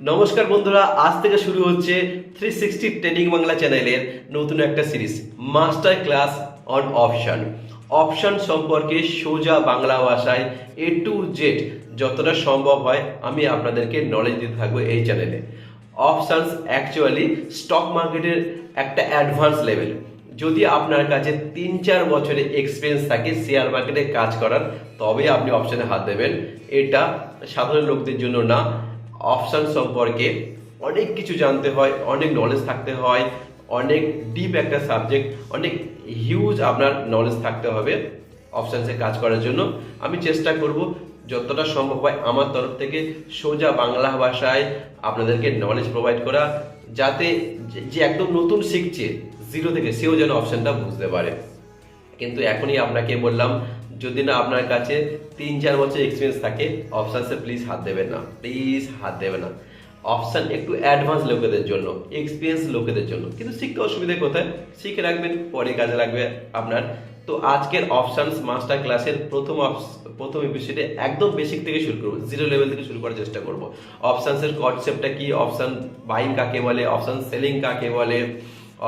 নমস্কার বন্ধুরা, আজ থেকে শুরু হচ্ছে থ্রি সিক্সটি ট্রেনিং বাংলা চ্যানেলের নতুন একটা series master class on option option সম্পর্কে সোজা বাংলা ভাষায় এ টু জেড যতটা সম্ভব হয় আমি আপনাদেরকে নলেজ দিতে থাকব এই চ্যানেলে। অপশানস অ্যাকচুয়ালি স্টক মার্কেটের একটা অ্যাডভান্স লেভেল যদি আপনার কাছে তিন চার বছরের এক্সপিরিয়েন্স থাকে শেয়ার মার্কেটে কাজ করার তবে আপনি অপশানে হাত দেবেন। এটা সাধারণ লোকদের জন্য না অপশান সম্পর্কে অনেক কিছু জানতে হয়, অনেক নলেজ থাকতে হয়, অনেক ডিপ একটা সাবজেক্ট অনেক হিউজ আপনার নলেজ থাকতে হবে অপশানসে কাজ করার জন্য। আমি চেষ্টা করব যতটা সম্ভব হয় আমার তরফ থেকে সোজা বাংলা ভাষায় আপনাদেরকে নলেজ প্রোভাইড করা, যাতে যে- একদম নতুন শিখছে জিরো থেকে সেও যেন অপশানটা বুঝতে পারে। কিন্তু এখনই আপনাকে বললাম যদি না আপনার কাছে তিন, চার বছর এক্সপিরিয়েন্স থাকে অপশানসে প্লিজ হাত দেবেন না। প্লিজ হাত দেবেন না। অপশান একটু অ্যাডভান্স লোকেদের জন্য এক্সপিরিয়েন্স লোকেদের জন্য। কিন্তু শিখতে অসুবিধা কোথায়? শিখে রাখবেন, পরে কাজে লাগবে আপনার। তো আজকের অপশানস মাস্টার ক্লাসের প্রথম প্রথম এপিসোডে একদম বেসিক থেকে শুরু করব জিরো লেভেল থেকে শুরু করার চেষ্টা করব। অপশানসের কনসেপ্টটা কি? অপশান বাইং কাকে বলে? অপশান সেলিং কাকে বলে?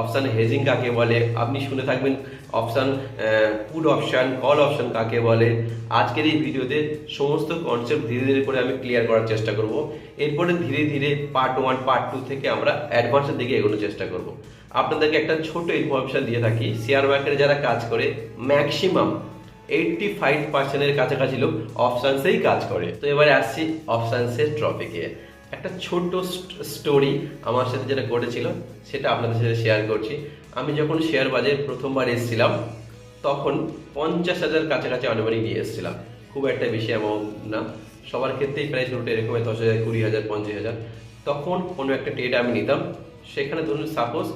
অপশান হেজিং কাকে বলে? আপনি শুনে থাকবেন option put option call option কাকে বলে? আজকের এই ভিডিওতে সমস্ত কনসেপ্ট ধীরে ধীরে করে আমি ক্লিয়ার করার চেষ্টা করব। এরপরে ধীরে ধীরে পার্ট ওয়ান পার্ট টু থেকে আমরা অ্যাডভান্সের দিকে এগোনোর চেষ্টা করব। আপনাদেরকে একটা ছোট ইনফরমেশন দিয়ে থাকি। শেয়ার মার্কেটে যারা কাজ করে ম্যাক্সিমাম এইটটি ফাইভ পার্সেন্টের কাছাকাছি লোক অপশানসেই কাজ করে। তো এবারে আসছি অপশানসের টপিকে একটা ছোট্ট স্টোরি আমার সাথে যেটা ঘটেছিল, সেটা আপনাদের সাথে শেয়ার করছি। আমি যখন শেয়ার বাজারে প্রথমবার এসেছিলাম, তখন পঞ্চাশ হাজার কাছাকাছি আনুমানিক নিয়ে এসেছিলাম। খুব একটা বেশি অ্যামাউন্ট না। সবার ক্ষেত্রেই প্রায় শুরুটা এরকম হয়, দশ হাজার, কুড়ি হাজার, পঞ্চাশ হাজার। তখন কোনো একটা ট্রেড আমি নিতাম। সেখানে ধরুন সাপোজ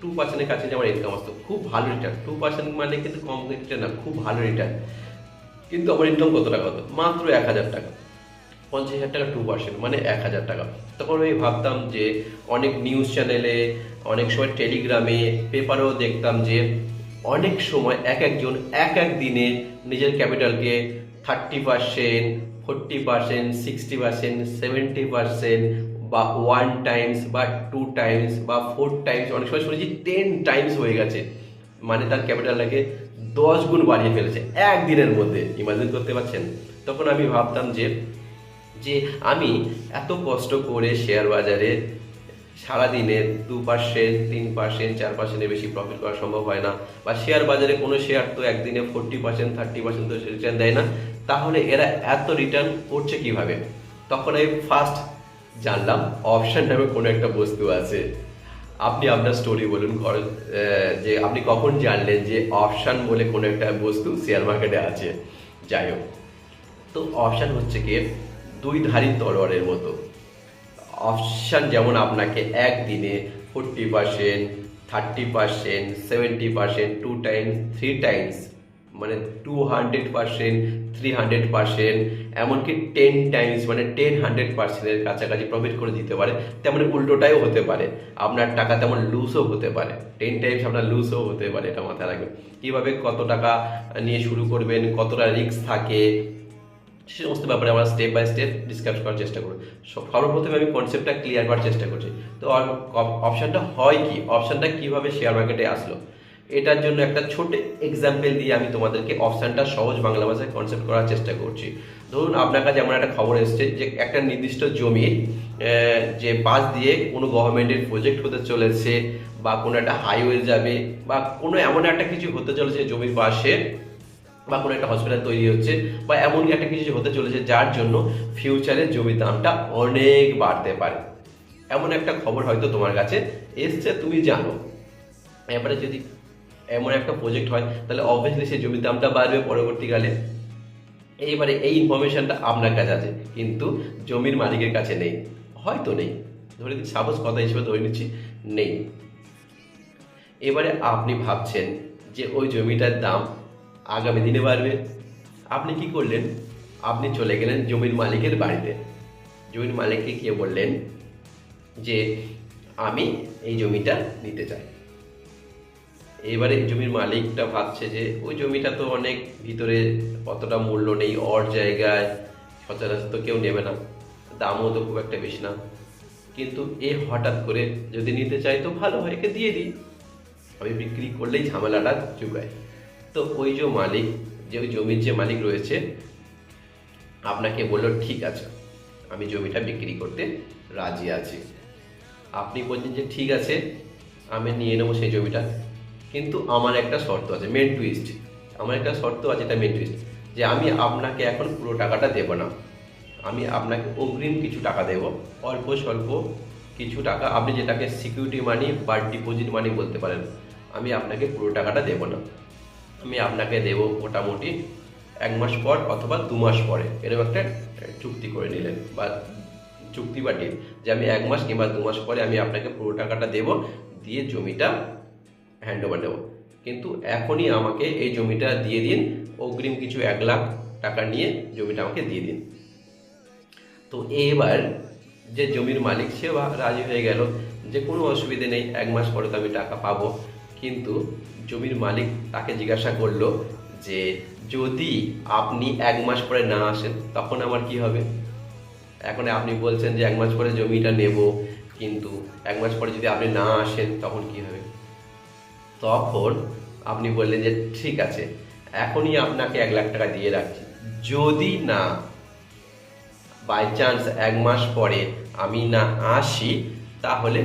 টু পার্সেন্টের কাছে আমার ইনকাম আসতো। খুব ভালো রিটার্ন টু পার্সেন্ট মানে কিন্তু কম রিটার্ন না, খুব ভালো রিটার্ন কিন্তু আমার ইনকাম কত? টাকা হতো মাত্র এক হাজার টাকা। পঞ্চাশ হাজার টাকা টু পার্সেন্ট মানে এক হাজার টাকা। তখন আমি ভাবতাম যে অনেক নিউজ চ্যানেলে অনেক সময় টেলিগ্রামে পেপারেও দেখতাম যে অনেক সময় এক একজন এক এক দিনে নিজের ক্যাপিটালকে thirty percent forty percent sixty percent seventy percent বা ওয়ান টাইমস বা টু টাইমস বা ফোর টাইমস অনেক সময় শুনেছি টেন টাইমস হয়ে গেছে। মানে তার ক্যাপিটালটাকে দশ গুণ বাড়িয়ে ফেলেছে একদিনের মধ্যে। ইমাজিন করতে পারছেন? তখন আমি ভাবতাম যে যে আমি এত কষ্ট করে শেয়ার বাজারে সারাদিনে দু পার্সেন্ট তিন পার্সেন্ট চার পার্সেন্টের বেশি প্রফিট করা সম্ভব হয় না বা শেয়ার বাজারে কোনো শেয়ার তো একদিনে ফোরটি পার্সেন্ট থার্টি পার্সেন্ট তো রিটার্ন দেয় না। তাহলে এরা এত রিটার্ন করছে কীভাবে? তখন আমি ফার্স্ট জানলাম অপশান নামে কোনো একটা বস্তু আছে। আপনি আপনার স্টোরি বলুন যে আপনি কখন জানলেন যে অপশান বলে কোনো একটা বস্তু শেয়ার মার্কেটে আছে? যাই হোক। তো অপশান হচ্ছে কি দুই ধারী তলোয়ারের মতো। অপশান যেমন আপনাকে একদিনে forty percent thirty percent seventy percent two times three times মানে two hundred percent three hundred percent এমনকি টেন টাইমস মানে টেন হান্ড্রেড পার্সেন্টের কাছাকাছি প্রফিট করে দিতে পারে। তেমন উল্টোটাও হতে পারে। আপনার টাকা তেমন লুজও হতে পারে। টেন টাইমস আপনার লুজও হতে পারে, এটা মাথায় রাখবেন। কীভাবে কত টাকা নিয়ে শুরু করবেন, কতটা রিস্ক থাকে সে সমস্ত ব্যাপারে আমরা স্টেপ বাই স্টেপ ডিসকাস করার চেষ্টা সব- সর্বপ্রথমে আমি কনসেপ্টটা ক্লিয়ার করার চেষ্টা করছি। তো অপশানটা হয় কি? অপশানটা কীভাবে শেয়ার মার্কেটে আসলো? এটার জন্য একটা ছোট এক্সাম্পল দিয়ে আমি তোমাদেরকে অপশানটা সহজ বাংলা ভাষায় কনসেপ্ট করার চেষ্টা করছি। ধরুন, আপনার কাছে এমন একটা খবর এসছে যে, একটা নির্দিষ্ট জমি যে পাশ দিয়ে কোনো গভর্নমেন্টের প্রজেক্ট হতে চলেছে বা কোনো একটা হাইওয়ে যাবে বা কোনো এমন একটা কিছু হতে চলেছে জমির পাশে বা কোনো একটা হসপিটাল তৈরি হচ্ছে বা এমন একটা কিছু হতে চলেছে যার জন্য ফিউচারে জমির দামটা অনেক বাড়তে পারে। এমন একটা খবর হয়তো তোমার কাছে এসছে, তুমি জানো। এবারে যদি এমন একটা প্রজেক্ট হয়, তাহলে অবভিয়াসলি সেই জমির দামটা বাড়বে পরবর্তীকালে। এইবারে এই ইনফরমেশনটা আপনার কাছে আছে, কিন্তু জমির মালিকের কাছে নেই। হয়তো নেই। ধরে দিচ্ছি সাপোজ কথা হিসেবে ধরে নিচ্ছি, নেই। এবারে আপনি ভাবছেন যে ওই জমিটার দাম আগামী দিনে বাড়বে। আপনি কি করলেন? আপনি চলে গেলেন জমির মালিকের বাড়িতে। জমির মালিককে গিয়ে বললেন যে, আমি এই জমিটা নিতে চাই। এবারে জমির মালিকটা ভাবছে যে, ওই জমিটা তো অনেক ভিতরে অতটা মূল্য নেই, অর জায়গায় সচরাচর তো কেউ নেবে না, দামও তো খুব একটা বেশি না। কিন্তু এ হঠাৎ করে যদি নিতে চাই তো ভালো হয়, একে দিয়ে দিই। আমি বিক্রি করলেই ঝামেলাটা চুকায় তো ওই যে মালিক, যে ওই জমির যে মালিক রয়েছে, আপনাকে বলল, ঠিক আছে, আমি জমিটা বিক্রি করতে রাজি আছি। আপনি বলছেন যে, ঠিক আছে, আমি নিয়ে নেব সেই জমিটা। কিন্তু আমার একটা শর্ত আছে মেন টুইস্ট আমার একটা শর্ত আছে, এটা মেন টুইস্ট যে আমি আপনাকে এখন পুরো টাকাটা দেবো না। আমি আপনাকে অগ্রিম কিছু টাকা দেব। অল্প স্বল্প কিছু টাকা, আপনি যেটাকে সিকিউরিটি মানি বা ডিপোজিট মানি বলতে পারেন, আমি আপনাকে পুরো টাকাটা দেবো না। আমি আপনাকে দেবো মোটামুটি এক মাস পর অথবা দু মাস পরে। এরকম একটা চুক্তি করে নিলেন বা চুক্তি বা ডিল যে আমি এক মাস কিংবা দু মাস পরে আমি আপনাকে পুরো টাকাটা দেব, দিয়ে জমিটা হ্যান্ড ওভার দেবো কিন্তু এখনই আমাকে এই জমিটা দিয়ে দিন, অগ্রিম কিছু এক লাখ টাকা নিয়ে জমিটা আমাকে দিয়ে দিন। তো এবার যে জমির মালিক সে বা রাজি হয়ে গেল, যে কোনো অসুবিধে নেই, এক মাস পরে তো আমি টাকা পাবো। কিন্তু জমির মালিক তাকে জিজ্ঞাসা করল যে, যদি আপনি এক মাস পরে না আসেন, তখন আমার কি হবে? এখন আপনি বলছেন যে, এক মাস পরে জমিটা নেব, কিন্তু এক মাস পরে যদি আপনি না আসেন, তখন কি হবে? তখন আপনি বললেন যে, ঠিক আছে, এখনই আপনাকে এক লাখ টাকা দিয়ে রাখছি। যদি না বাই চান্স এক মাস পরে আমি না আসি, তাহলে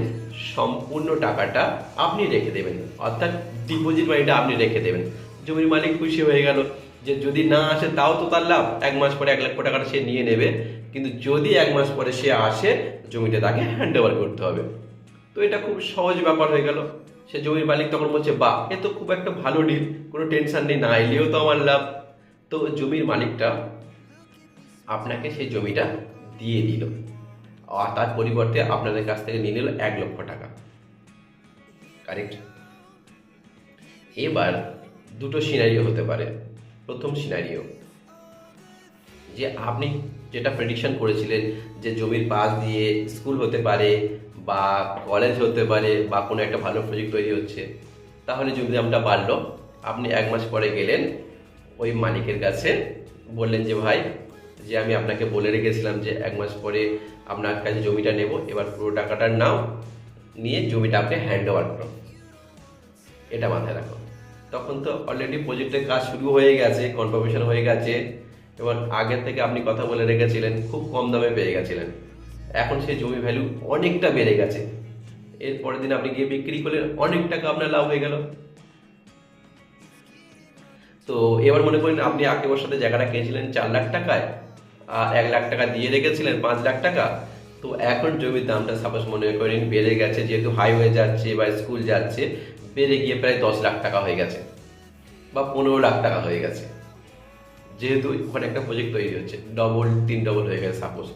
সম্পূর্ণ টাকাটা আপনি রেখে দেবেন। অর্থাৎ ডিপোজিট মানিটা আপনি রেখে দেবেন। জমির মালিক খুশি হয়ে গেল যে যদি না আসে তাও তো তার লাভ। এক মাস পরে এক লক্ষ টাকাটা সে নিয়ে নেবে। কিন্তু যদি এক মাস পরে সে আসে, জমিটা তাকে হ্যান্ড ওভার করতে হবে। তো এটা খুব সহজ ব্যাপার হয়ে গেল। সে জমির মালিক তখন বলছে বা এ তো খুব একটা ভালো ডিল কোনো টেনশন নেই, না এলেও তো আমার লাভ। তো জমির মালিকটা আপনাকে সেই জমিটা দিয়ে দিল। আর তার পরিবর্তে আপনাদের কাছ থেকে নিয়ে নিল এক লক্ষ টাকা। কারেক্ট এবার দুটো সিনারিও হতে পারে। প্রথম সিনারিও যে আপনি যেটা প্রেডিকশন করেছিলেন যে জমির পাশ দিয়ে স্কুল হতে পারে বা কলেজ হতে পারে বা কোনো একটা ভালো প্রজেক্ট তৈরি হচ্ছে, তাহলে জমি দামটা বাড়লো। আপনি এক মাস পরে গেলেন, ওই মালিকের কাছে বললেন যে, ভাই যে আমি আপনাকে বলে রেখেছিলাম যে এক মাস পরে আপনার কাছে জমিটা নেব, এবার পুরো টাকাটা নাও, নিয়ে জমিটা আপনি হ্যান্ড ওভার করো এটা মাথায় রাখো তখন তো অলরেডি প্রজেক্টের কাজ শুরু হয়ে গেছে কনফার্মেশন হয়ে গেছে এবার আগের থেকে আপনি কথা বলে রেখেছিলেন, খুব কম দামে পেয়ে গেছিলেন। এখন সেই জমি ভ্যালু অনেকটা বেড়ে গেছে। এর পরের দিন আপনি গিয়ে বিক্রি করলেন, অনেক টাকা আপনার লাভ হয়ে গেল। তো এবার মনে করেন আপনি আগে ওর সাথে জায়গাটা কিনেছিলেন চার লাখ টাকায় এক লাখ টাকা দিয়ে রেখেছিলেন, পাঁচ লাখ টাকা। তো এখন জমির দামটা সাপোজ মনে করেন বেড়ে গেছে, যেহেতু হাইওয়ে যাচ্ছে বা স্কুল যাচ্ছে, বেড়ে গিয়ে প্রায় দশ লাখ টাকা হয়ে গেছে বা পনেরো লাখ টাকা হয়ে গেছে। যেহেতু ওখানে একটা প্রজেক্ট তৈরি হচ্ছে ডবল তিন ডবল হয়ে গেছে সাপোজ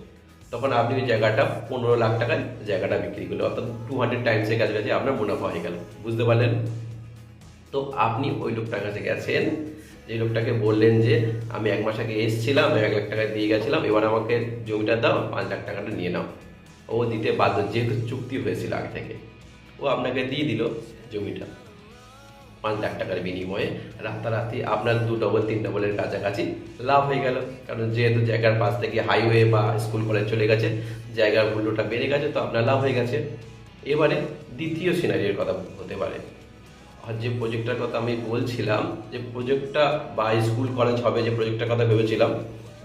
তখন আপনি ওই জায়গাটা পনেরো লাখ টাকায় জায়গাটা বিক্রি করলেন, অর্থাৎ টু হান্ড্রেড টাইমসের কাছাকাছি আপনার মুনাফা হয়ে গেল, বুঝতে পারলেন? তো আপনি ওই লোকটার কাছে গেছেন যে লোকটাকে বললেন যে, আমি এক মাস আগে এসেছিলাম, এক লাখ টাকা দিয়ে গেছিলাম, এবার আমাকে জমিটা দাও, পাঁচ লাখ টাকাটা নিয়ে নাও। ও দিতে বাধ্য, যেহেতু চুক্তি হয়েছিল আগে থেকে। ও আপনাকে দিয়ে দিল জমিটা। পাঁচ লাখ টাকার বিনিময়ে রাতারাতি আপনার দু ডবল তিন ডবলের কাছাকাছি লাভ হয়ে গেল। কারণ যেহেতু জায়গার পাশ থেকে হাইওয়ে বা স্কুল কলেজ চলে গেছে, জায়গার মূল্যটা বেড়ে গেছে, তো আপনার লাভ হয়ে গেছে। এবারে দ্বিতীয় সিনারির কথা হতে পারে। যে প্রজেক্টটার কথা আমি বলছিলাম, যে প্রজেক্টটা বা স্কুল কলেজ হবে যে প্রজেক্টটার কথা ভেবেছিলাম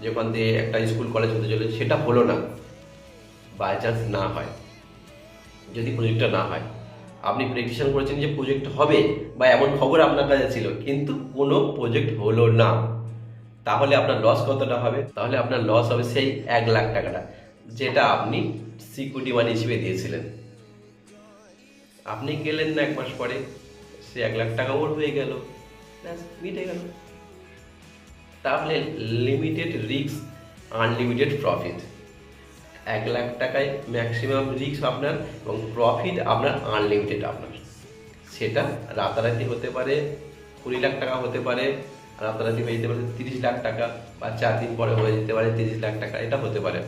যেখান দিয়ে একটা স্কুল কলেজ হতে চলে সেটা হলো না। বাই চান্স না হয়। যদি প্রজেক্টটা না হয়। আপনি প্রেডিকশন করেছেন যে প্রজেক্ট হবে বা এমন খবর আপনার কাছে ছিল, কিন্তু কোনো প্রজেক্ট হলো না। তাহলে আপনার লস কতটা হবে? তাহলে আপনার লস হবে সেই এক লাখ টাকাটা, যেটা আপনি সিকিউরিটি মানি হিসেবে দিয়েছিলেন। আপনি গেলেন না এক মাস পরে। সে এক লাখ টাকা ওর হয়ে গেল। মিটে গেল। তাহলে লিমিটেড রিস্ক আনলিমিটেড প্রফিট এক লাখ টাকায় ম্যাক্সিমাম রিস্ক আপনার এবং প্রফিট আপনার আনলিমিটেড আপনার। সেটা রাতারাতি হতে পারে, কুড়ি লাখ টাকা হতে পারে, রাতারাতি হয়ে যেতে পারে তিরিশ লাখ টাকা বা চার দিন পরে হয়ে যেতে পারে তিরিশ লাখ টাকা, এটা হতে পারে।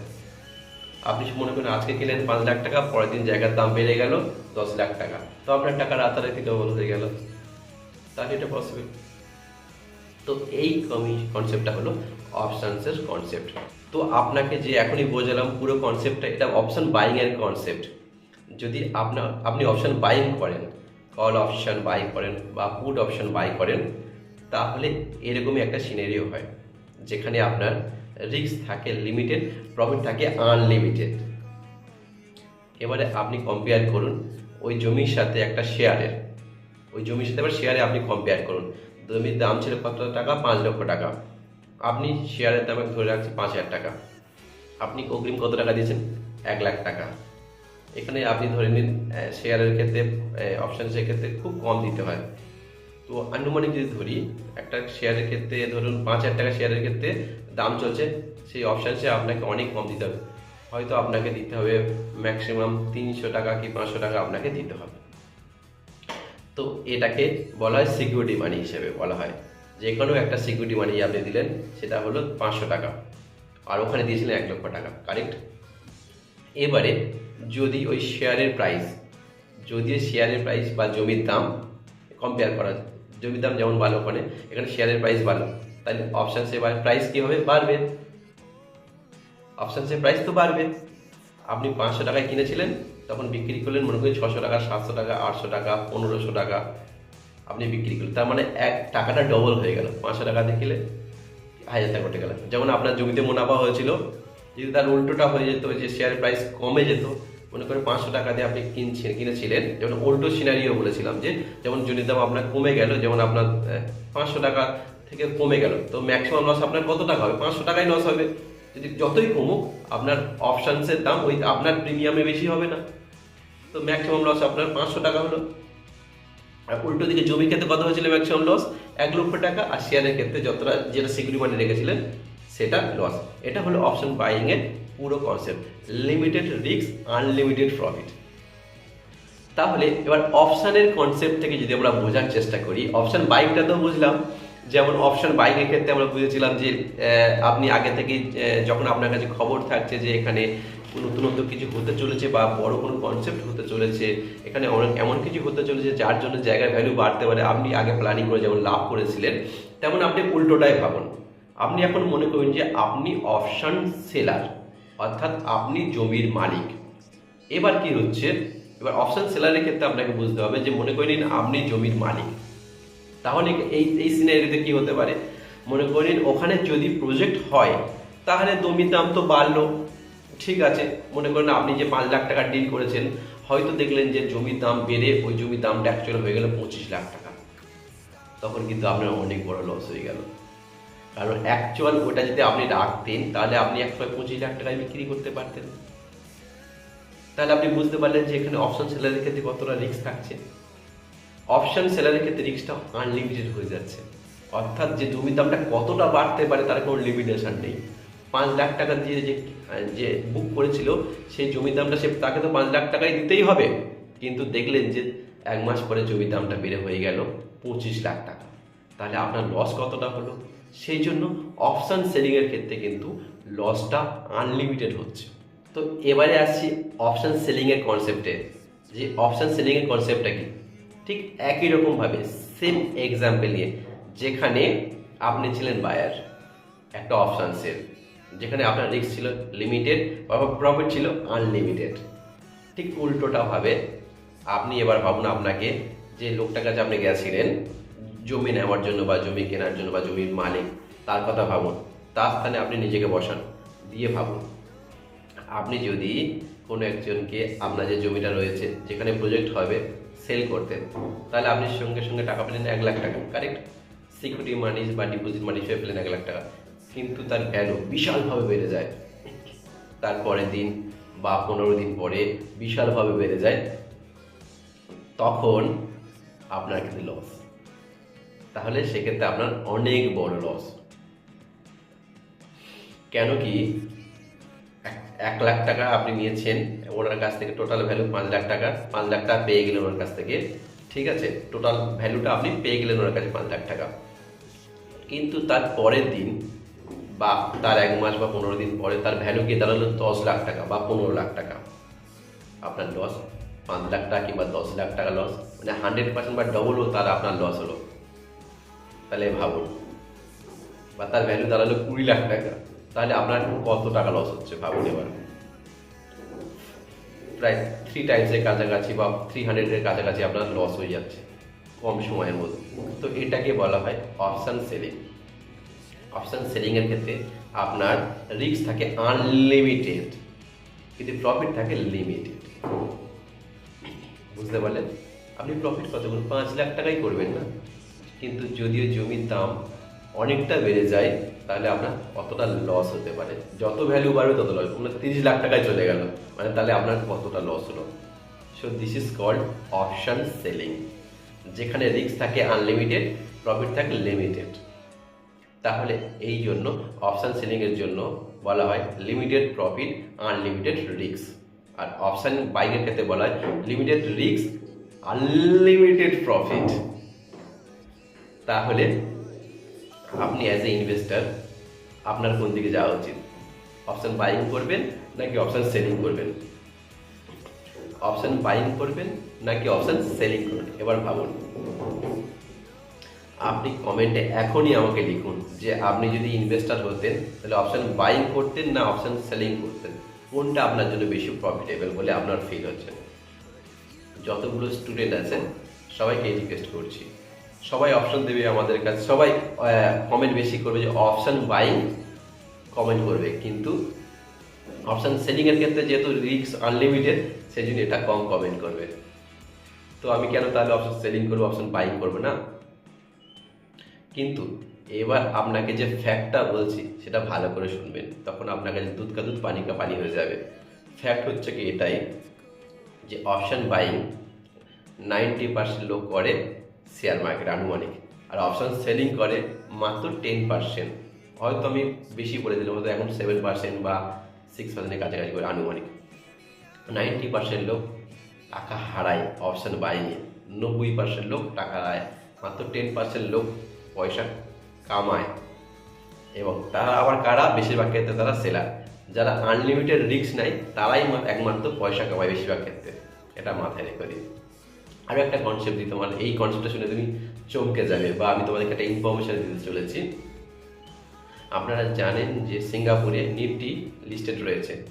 আপনি মনে করেন আজকে কিনলেন পাঁচ লাখ টাকা, পরের দিন জায়গার দাম বেড়ে গেল দশ লাখ টাকা। তো আপনার টাকা রাতারাতি ডবল হয়ে গেল। তাহলে এটা পসিবল তো এই কনসেপ্টটা হলো অপশানসের কনসেপ্ট তো আপনাকে যে এখনই বোঝালাম পুরো কনসেপ্টটা এটা অপশন বাইং এর কনসেপ্ট যদি আপনার আপনি অপশন বাইং করেন কল অপশন বাই করেন বা পুট অপশন বাই করেন, তাহলে এরকমই একটা সিনারিও হয়, যেখানে আপনার রিস্ক থাকে লিমিটেড প্রফিট থাকে আনলিমিটেড এবারে আপনি কম্পেয়ার করুন, ওই জমির সাথে একটা শেয়ারের ওই জমির সাথে আবার শেয়ারে আপনি কম্পেয়ার করুন। জমির দাম ছিল কত টাকা? পাঁচ লক্ষ টাকা। আপনি শেয়ারের দামে ধরে রাখছি পাঁচ হাজার টাকা। আপনি অগ্রিম কত টাকা দিয়েছেন? এক লাখ টাকা। এখানে আপনি ধরে নিন শেয়ারের ক্ষেত্রে অপশানসের ক্ষেত্রে খুব কম দিতে হয়। তো আনুমানিক যদি ধরি, একটা শেয়ারের ক্ষেত্রে ধরুন পাঁচ হাজার টাকা শেয়ারের ক্ষেত্রে দাম চলছে সেই অপশান অপশানসে আপনাকে অনেক কম দিতে হবে। হয়তো আপনাকে দিতে হবে ম্যাক্সিমাম তিনশো টাকা কি পাঁচশো টাকা আপনাকে দিতে হবে। তো এটাকে বলা হয় সিকিউরিটি মানি হিসেবে বলা হয়। যে কোনো একটা সিকিউরিটি মানি আপনি দিলেন সেটা হলো পাঁচশো টাকা। আর ওখানে দিয়েছিলেন এক লক্ষ টাকা কারেক্ট এবারে যদি ওই শেয়ারের প্রাইস যদি শেয়ারের প্রাইস বা জমির দাম কম্পেয়ার করা যায়, জমির দাম যেমন ভালো ওখানে, এখানে শেয়ারের প্রাইস ভালো তাহলে অপশান সে প্রাইস কী হবে বাড়বে? অপশান সে প্রাইস তো বাড়বে। আপনি পাঁচশো টাকায় কিনেছিলেন, তখন বিক্রি করলেন মনে করি ছশো টাকা, সাতশো টাকা, আটশো টাকা, পনেরোশো টাকা। আপনি বিক্রি করলেন, তার মানে এক টাকাটা ডবল হয়ে গেল। পাঁচশো টাকা কিনলে হাজার টাকা উঠে গেল। যেমন আপনার জমিতে মুনাফা হয়েছিল, যদি তার উল্টোটা হয়ে যেত, যে শেয়ার প্রাইস কমে যেত মনে করে পাঁচশো টাকা দিয়ে আপনি কিনছেন কিনেছিলেন। যেমন উল্টো সিনারিও বলেছিলাম যে, যেমন জমির দাম আপনার কমে গেল, যেমন আপনার পাঁচশো টাকা থেকে কমে গেল। তো ম্যাক্সিমাম লস আপনার কত টাকা হবে? পাঁচশো টাকাই লস হবে। যদি যতই কমুক, আপনার অপশানসের দাম ওই, আপনার প্রিমিয়ামে বেশি হবে না। তো ম্যাক্সিমাম লস আপনার পাঁচশো টাকা হলো। আর উল্টো দিকে জমি ক্ষেত্রে কত হয়েছিল ম্যাক্সিমাম লস এক লক্ষ টাকা। আর শেয়ারের ক্ষেত্রে যতটা যেটা সিকিউরিটি মানি রেখেছিলেন, সেটা লস এটা হলো অপশন বাইং এর পুরো concept limited risk unlimited profit তাহলে এবার অপশানের কনসেপ্ট থেকে যদি আমরা বোঝার চেষ্টা করি অপশান বাইকটা তো বুঝলাম, যেমন অপশান বাইকের ক্ষেত্রে আমরা বুঝেছিলাম যে আপনি আগে থেকেই যখন আপনার কাছে খবর থাকছে যে এখানে নতুন নতুন কিছু হতে চলেছে বা বড় কোনো কনসেপ্ট হতে চলেছে, এখানে অনেক, এমন কিছু হতে চলেছে যার জন্য জায়গার ভ্যালু বাড়তে পারে, আপনি আগে প্ল্যানিং করে যেমন লাভ করেছিলেন, তেমন আপনি উল্টোটাই ভাবুন। আপনি এখন মনে করুন যে আপনি অপশান সেলার অর্থাৎ আপনি জমির মালিক। এবার কি হচ্ছে? এবার অপশন সেলারের ক্ষেত্রে আপনাকে বুঝতে হবে যে মনে করে আপনি জমির মালিক। তাহলে এই এই সিনারিতে কি হতে পারে? মনে করে নিন ওখানে যদি প্রজেক্ট হয়, তাহলে জমির দাম তো বাড়লো। ঠিক আছে, মনে করেন আপনি যে পাঁচ লাখ টাকা ডিল করেছেন, হয়তো দেখলেন যে জমির দাম বেড়ে ওই জমির দামটা অ্যাকচুয়ালি হয়ে গেল পঁচিশ লাখ টাকা। তখন কিন্তু আপনার অনেক বড় লস হয়ে গেল। কারণ অ্যাকচুয়াল ওটা যদি আপনি রাখতেন, তাহলে আপনি এক সময় পঁচিশ লাখ টাকায় বিক্রি করতে পারতেন। তাহলে আপনি বুঝতে পারলেন যে এখানে অপশন সেলারের ক্ষেত্রে কতটা রিস্ক থাকছে। অপশন সেলারের ক্ষেত্রে রিস্কটা আনলিমিটেড হয়ে যাচ্ছে। অর্থাৎ যে জমির দামটা কতটা বাড়তে পারে, তার কোনো লিমিটেশন নেই। পাঁচ লাখ টাকা দিয়ে যে যে বুক করেছিল, সেই জমির দামটা সে, তাকে তো পাঁচ লাখ টাকাই দিতেই হবে। কিন্তু দেখলেন যে এক মাস পরে জমির দামটা বেড়ে হয়ে গেল পঁচিশ লাখ টাকা। তাহলে আপনার লস কতটা হলো? সেই জন্য অপশান সেলিংয়ের ক্ষেত্রে কিন্তু লসটা আনলিমিটেড হচ্ছে। তো এবারে আসছি অপশান সেলিংয়ের কনসেপ্টে যে অপশান সেলিংয়ের কনসেপ্টটা কি? ঠিক একই রকমভাবে সেম এক্সাম্পল নিয়ে, যেখানে আপনি ছিলেন বায়ার একটা অপশান সেল যেখানে আপনার রিস্ক ছিল লিমিটেড বা প্রফিট ছিল আনলিমিটেড ঠিক উল্টোটাভাবে আপনি এবার ভাবুন আপনাকে যে লোকটার কাছে আপনি গেছিলেন জমি নেওয়ার জন্য বা জমি কেনার জন্য বা জমির মালিক, তার কথা ভাবুন। তার স্থানে আপনি নিজেকে বসান, দিয়ে ভাবুন। আপনি যদি কোনো একজনকে আপনার যে জমিটা রয়েছে, যেখানে প্রজেক্ট হবে সেল করতেন, তাহলে আপনি সঙ্গে সঙ্গে টাকা পেলেন এক লাখ টাকা কারেক্ট সিকিউরিটি মানি বা ডিপোজিট মানি হয়ে পেলেন এক লাখ টাকা। কিন্তু তার ভ্যালু বিশালভাবে বেড়ে যায়। তার পরের দিন বা পনেরো দিন পরে বিশালভাবে বেড়ে যায়। তখন আপনার কিন্তু লস তাহলে সেক্ষেত্রে আপনার অনেক বড় লস কেন কি এক- লাখ টাকা আপনি নিয়েছেন, ওনার কাছ থেকে টোটাল ভ্যালু পাঁচ লাখ টাকা, পাঁচ লাখ টাকা পেয়ে গেলেন ওনার কাছ থেকে, ঠিক আছে? টোটাল ভ্যালুটা আপনি পেয়ে গেলেন ওনার কাছে পাঁচ লাখ টাকা। কিন্তু তার পরের দিন বা তার এক মাস বা পনেরো দিন পরে তার ভ্যালু গিয়ে দাঁড়াল দশ লাখ টাকা বা পনেরো লাখ টাকা। আপনার লস পাঁচ লাখ টাকা কিংবা দশ লাখ টাকা লস মানে হান্ড্রেড পার্সেন্ট বা ডবলও তার আপনার লস হলো। তাহলে ভাবুন। বা তার ভ্যালু দাঁড়াল কুড়ি লাখ টাকা, তাহলে আপনার কত টাকা লস হচ্ছে ভাবুন এবার। প্রায় থ্রি টাইমসের কাছাকাছি বা থ্রি হান্ড্রেডের কাছাকাছি আপনার লস হয়ে যাচ্ছে, কম সময়ের মধ্যে। তো এটাকে বলা হয় অপশান সেলিং অপশান সেলিংয়ের ক্ষেত্রে আপনার রিস্ক থাকে আনলিমিটেড কিন্তু প্রফিট থাকে লিমিটেড বুঝতে পারলেন? আপনি প্রফিট কত করুন পাঁচ লাখ টাকাই করবেন না? কিন্তু যদিও জমির দাম অনেকটা বেড়ে যায়, তাহলে আপনার কতটা লস হতে পারে। যত ভ্যালু বাড়বে তত লস আপনার তিরিশ লাখ টাকায় চলে গেল। মানে তাহলে আপনার কতটা লস হলো? So this is called option selling যেখানে রিস্ক থাকে আনলিমিটেড প্রফিট থাকে লিমিটেড তাহলে এই জন্য অপশান সেলিংয়ের জন্য বলা হয় লিমিটেড প্রফিট আনলিমিটেড রিস্ক আর অপশান বাইকের ক্ষেত্রে বলা হয় লিমিটেড রিস্ক আনলিমিটেড প্রফিট তাহলে আপনি অ্যাজ এ ইনভেস্টার আপনার কোন দিকে যাওয়া উচিত? অপশান বাইং করবেন নাকি অপশান সেলিং করবেন? অপশান বাইং করবেন নাকি অপশান সেলিং করবেন? এবার ভাবুন। আপনি কমেন্টে এখনই আমাকে লিখুন যে আপনি যদি ইনভেস্টার হতেন, তাহলে অপশান বাইং করতেন না অপশান সেলিং করতেন? কোনটা আপনার জন্য বেশি প্রফিটেবল বলে আপনার ফিল হচ্ছে? যতগুলো স্টুডেন্ট আছেন, সবাইকে রিকোয়েস্ট করছি। সবাই অপশন দেবে আমাদের কাছে। সবাই কমেন্ট বেশি করবে যে অপশন বাইং কমেন্ট করবে। কিন্তু অপশন সেলিং এর ক্ষেত্রে যেহেতু রিস্ক আনলিমিটেড সেই জন্য এটা কম কমেন্ট করবে। তো আমি কেন তাহলে অপশন সেলিং করব অপশন বাইং করব না? কিন্তু এবার আপনাকে যে ফ্যাক্টটা বলছি, সেটা ভালো করে শুনবেন। তখন আপনার কাছে দুধ কা দুধ, পানি কা পানি হয়ে যাবে। ফ্যাক্ট হচ্ছে কি এটাই, যে অপশন বাইং নাইনটি পার্সেন্ট লোক করে শেয়ার মার্কেট আনুমানিক। আর অপশন সেলিং করে মাত্র টেন পার্সেন্ট হয়তো আমি বেশি বলে দিলাম, হয়তো এখন সেভেন পার্সেন্ট বা সিক্স পার্সেন্টের কাছাকাছি করে আনুমানিক। নাইনটি পার্সেন্ট লোক টাকা হারায় অপশন বাইংয়ে নব্বই পার্সেন্ট লোক টাকা হারায়। মাত্র টেন পার্সেন্ট লোক পয়সা কামায়। এবং তারা আবার কারা? বেশিরভাগ ক্ষেত্রে তারা সেলার যারা আনলিমিটেড রিস্ক নেয় তারাই একমাত্র পয়সা কামায় বেশিরভাগ ক্ষেত্রে। এটা মাথায় রেখে দিই আরও একটা কনসেপ্ট দিই তোমার। এই কনসেপ্টটা শুনে তুমি চমকে যাবে বা আমি তোমাদেরকে একটা ইনফরমেশন দিতে চলেছি। আপনারা জানেন যে সিঙ্গাপুরে নিফটি লিস্টেড রয়েছে।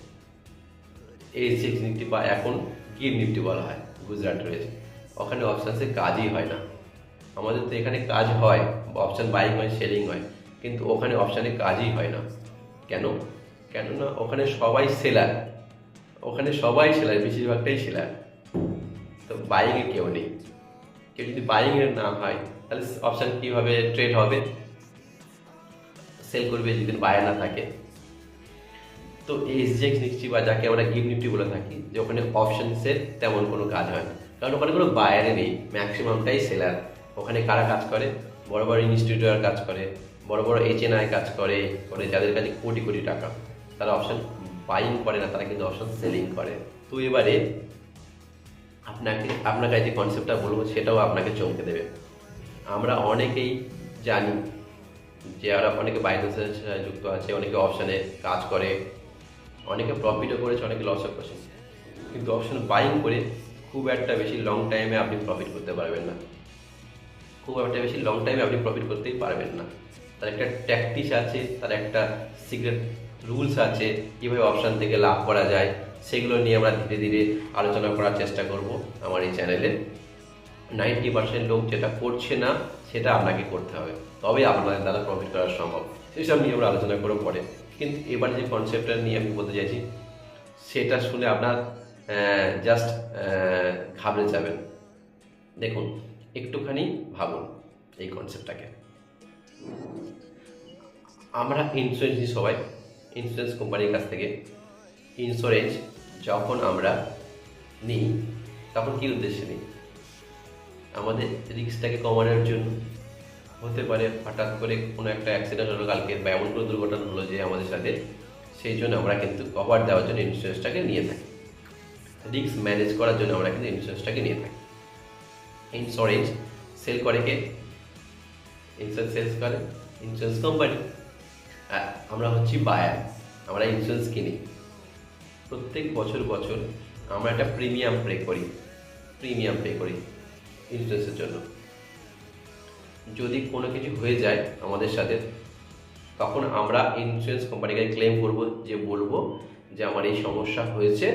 এই সিক্স নিফটি বা এখন গির নিফটি বলা হয়, গুজরাট রয়েছে। ওখানে অপশানসে কাজই হয় না। আমাদের তো এখানে কাজ হয় অপশান বাইং হয় সেলিং হয়। কিন্তু ওখানে অপশানে কাজই হয় না। কেন? কেননা ওখানে সবাই সেলার ওখানে সবাই সেলার বেশিরভাগটাই সেলার তো বাইংয়ে কেউ নেই। কেউ যদি বাইংয়ের না হয়, তাহলে অপশান কীভাবে ট্রেড হবে? সেল করবে যদি বায়ার না থাকে। তো এসজিএক্স নিফটি বা যাকে আমরা গিফট নিফটি বলে থাকি, যে ওখানে অপশনসের তেমন কোনো কাজ হয় না। কারণ ওখানে কোনো বায়ারে নেই ম্যাক্সিমামটাই সেলার ওখানে কারা কাজ করে? বড় বড় ইনস্টিটিউটার কাজ করে, বড় বড় এইচএনআই কাজ করে করে যাদের কাছে কোটি কোটি টাকা। তারা অপশন বাইং করে না, তারা কিন্তু অপশন সেলিং করে। তো এবারে আপনাকে আপনার কাছে যে কনসেপ্টটা বলব, সেটাও আপনাকে চমকে দেবে। আমরা অনেকেই জানি যে আর অনেকে বাইন্যান্সের যুক্ত আছে, অনেকে অপশানে কাজ করে, অনেকে প্রফিটও করেছে, অনেকে লসও করেছে। কিন্তু অপশন বাইং করে খুব একটা বেশি লং টাইমে আপনি প্রফিট করতে পারবেন না। খুব একটা বেশি লং টাইমে আপনি প্রফিট করতেই পারবেন না। তার একটা ট্যাকটিস আছে, তার একটা সিক্রেট রুলস আছে, কীভাবে অপশান থেকে লাভ করা যায়। সেগুলো নিয়ে আমরা ধীরে ধীরে আলোচনা করার চেষ্টা করব আমার এই চ্যানেলে। নাইনটি পার্সেন্ট লোক যেটা করছে না, সেটা আপনাকে করতে হবে। তবে আপনাদের দ্বারা প্রফিট করা সম্ভব। সেসব নিয়ে আমরা আলোচনা করব পরে। কিন্তু এবার যে কনসেপ্টটা নিয়ে আমি বলতে চাইছি, সেটা শুনে আপনার জাস্ট ঘাবড়ে যাবেন। দেখুন, একটুখানি ভাবুন এই কনসেপ্টটাকে আমরা ইন্স্যুরেন্স নিই সবাই। ইন্স্যুরেন্স কোম্পানির কাছ থেকে। ইন্স্যুরেন্স যখন আমরা নিই, তখন কী উদ্দেশ্যে নিই? আমাদের রিস্কটাকে কমানোর জন্য হতে পারে হঠাৎ করে কোনো একটা অ্যাক্সিডেন্ট হলো কালকে বা এমন কোনো দুর্ঘটনা হলো যে আমাদের সাথে, সেই জন্য আমরা কিন্তু কভার দেওয়ার জন্য ইন্স্যুরেন্সটাকে নিয়ে থাকি। রিস্ক ম্যানেজ করার জন্য আমরা কিন্তু ইন্স্যুরেন্সটাকে নিয়ে থাকি। ইন্স্যুরেন্স সেল করে কে? ইন্স্যুরেন্স সেলস করে ইন্স্যুরেন্স কোম্পানি আমরা হচ্ছি বায়ার আমরা ইন্স্যুরেন্স কিনি। প্রত্যেক বছর বছর আমরা একটা প্রিমিয়াম পে করি প্রিমিয়াম পে করি ইন্স্যুরেন্সের জন্য। যদি কোনো কিছু হয়ে যায় আমাদের সাথে, তখন আমরা ইন্স্যুরেন্স কোম্পানিকে ক্লেম করব যে বলব যে আমার এই সমস্যা হয়েছে,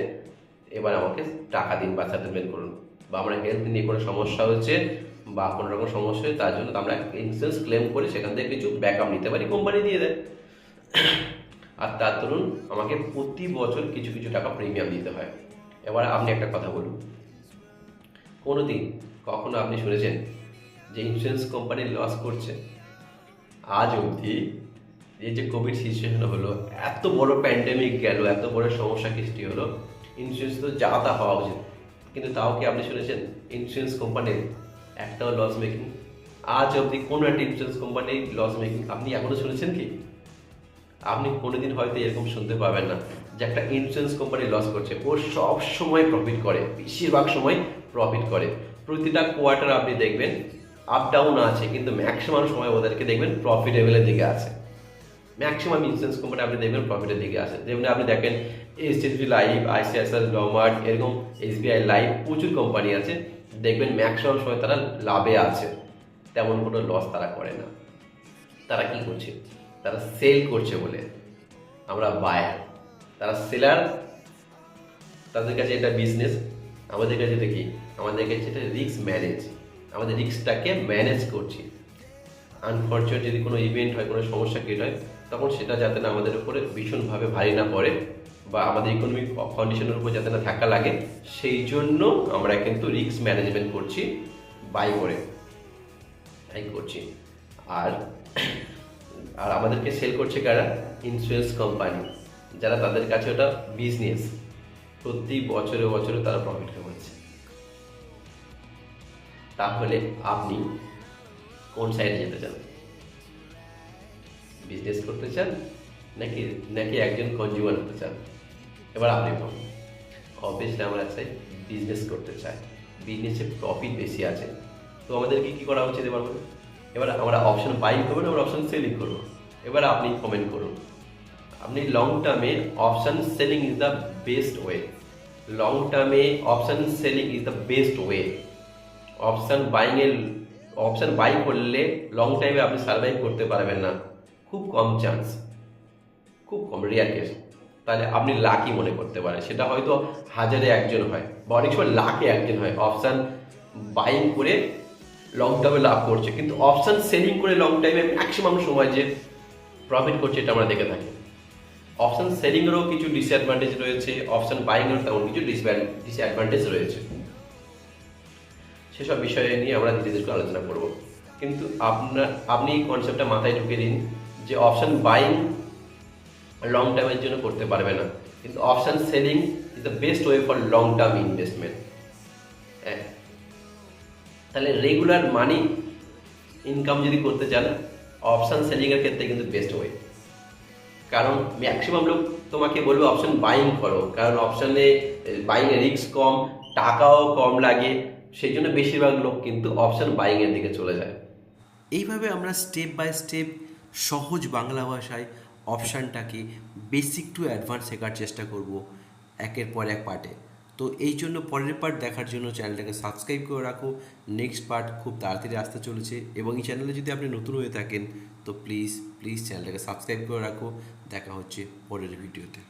এবার আমাকে টাকা দিন বা সেটেলমেন্ট করুন। বা আমরা হেলথ নিয়ে কোনো সমস্যা হয়েছে বা কোনো রকম সমস্যা হয়েছে, তার জন্য আমরা ইন্স্যুরেন্স ক্লেম করে সেখান থেকে কিছু ব্যাকআপ নিতে পারি কোম্পানি দিয়ে দেয়। আর তার দরুন আমাকে প্রতি বছর কিছু কিছু টাকা প্রিমিয়াম দিতে হয়। এবার আপনি একটা কথা বলুন। কোনো দিন কখনো আপনি শুনেছেন যে ইন্স্যুরেন্স কোম্পানি লস করছে? আজ অবধি এই যে কোভিড সিচুয়েশন হলো, এত বড় প্যান্ডেমিক গেল, এত বড় সমস্যা সৃষ্টি হলো ইন্স্যুরেন্স তো যা তা হওয়া উচিত। কিন্তু তাও কি আপনি শুনেছেন ইন্স্যুরেন্স কোম্পানির একটাও লস মেকিং আজ অবধি কোনো একটা ইন্স্যুরেন্স কোম্পানি লস মেকিং আপনি এখনও শুনেছেন কি? আপনি কোনোদিন হয়তো এরকম শুনতে পাবেন না যে একটা ইন্স্যুরেন্স কোম্পানি লস করছে। ও সব সময় প্রফিট করে। বেশিরভাগ সময় প্রফিট করে। প্রতিটা কোয়ার্টার আপনি দেখবেন আপ ডাউন আছে, কিন্তু ম্যাক্সিমাম সময় ওদেরকে দেখবেন প্রফিটেবলের দিকে আছে। ম্যাক্সিমাম ইন্স্যুরেন্স কোম্পানি আপনি দেখবেন প্রফিটের দিকে আছে। যেমন আপনি দেখেন এইচডিএফসি লাইফ আইসিআইসিআই লমার্ট এরকম এসবিআই লাইফ প্রচুর কোম্পানি আছে। দেখবেন ম্যাক্সিমাম সময় তারা লাভে আছে। তেমন কোনো লস তারা করে না। তারা কি করছে? তারা সেল করছে বলে আমরা বায়ার তারা সেলার তাদের কাছে এটা বিজনেস আমাদের কাছে এটা কি? আমাদের কাছে এটা রিস্ক ম্যানেজ আমাদের রিস্কটাকে ম্যানেজ করছি। আনফর্চুনেট যদি কোনো ইভেন্ট হয়, কোনো সমস্যা ক্রিয়েট হয়, তখন সেটা যাতে না আমাদের উপরে ভীষণভাবে ভারী না পড়ে বা আমাদের ইকোনমিক কন্ডিশনের উপর যাতে না ধাক্কা লাগে, সেই জন্য আমরা কিন্তু রিস্ক ম্যানেজমেন্ট করছি বাই করে। তাই করছি। আর আর আমাদেরকে সেল করছে কারা? ইন্স্যুরেন্স কোম্পানি যারা তাদের কাছে ওটা বিজনেস প্রতি বছরে বছরে তারা প্রফিট কামাচ্ছে। তাহলে আপনি কোন সাইডে যেতে চান? বিজনেস করতে চান? নাকি নাকি একজন কনজিউমার হতে চান? এবার আপনি ভাবুন অবভিয়াসলি আমরা চাই বিজনেস করতে চাই বিজনেসে প্রফিট বেশি আছে। তো আমাদেরকে কী করা উচিত এবার বলুন? এবার আমরা অপশন বাই করব আমরা অপশন সেলিং করব? এবার আপনি কমেন্ট করুন। আপনি লং টার্মে option selling is the best way long টার্মে option selling is the best way option buying এর অপশন বাই করলে লং টাইমে আপনি সার্ভাইভ করতে পারবেন না। খুব কম চান্স খুব কম রেয়ার কেস তাহলে আপনি লাকি মনে করতে পারেন। সেটা হয়তো হাজারে একজন হয়, বা অনেক সময় লাখে একজন হয়। অপশান বাইং করে লং টার্মে লাভ করছে। কিন্তু অপশান সেলিং করে লং টাইমে ম্যাক্সিমাম সময় যে প্রফিট করছে এটা আমরা দেখে থাকি। অপশান সেলিংয়েরও কিছু ডিসঅ্যাডভান্টেজ রয়েছে অপশান বাইংয়েরও তেমন কিছু ডিসঅ্যাডভান্টেজ রয়েছে। সেসব বিষয়ে নিয়ে আমরা ধীরে ধীরে আলোচনা করব। কিন্তু আপনার আপনি এই কনসেপ্টটা মাথায় ঢুকে দিন যে অপশান বাইং লং টার্মের জন্য করতে পারবে না। কিন্তু option selling is the best way for long term investment হ্যাঁ? তাহলে রেগুলার মানি ইনকাম যদি করতে চান অপশান সেলিংয়ের ক্ষেত্রে কিন্তু বেস্ট ওয়ে কারণ ম্যাক্সিমাম লোক তোমাকে বলবে অপশান বাইং করো, কারণ অপশানে বাইংয়ে রিস্ক কম, টাকাও কম লাগে সেই জন্য বেশিরভাগ লোক কিন্তু অপশান বাইংয়ের দিকে চলে যায়। এইভাবে আমরা স্টেপ বাই স্টেপ সহজ বাংলা ভাষায় অপশানটাকে বেসিক টু অ্যাডভান্স শেখার চেষ্টা করব, একের পর এক পার্টে তো এই জন্য পরের পার্ট দেখার জন্য চ্যানেলটাকে সাবস্ক্রাইব করে রাখো। নেক্সট পার্ট খুব তাড়াতাড়ি আসতে চলেছে এবং এই চ্যানেলে যদি আপনি নতুন হয়ে থাকেন, তো প্লিজ প্লিজ চ্যানেলটাকে সাবস্ক্রাইব করে রাখো। দেখা হচ্ছে পরের ভিডিওতে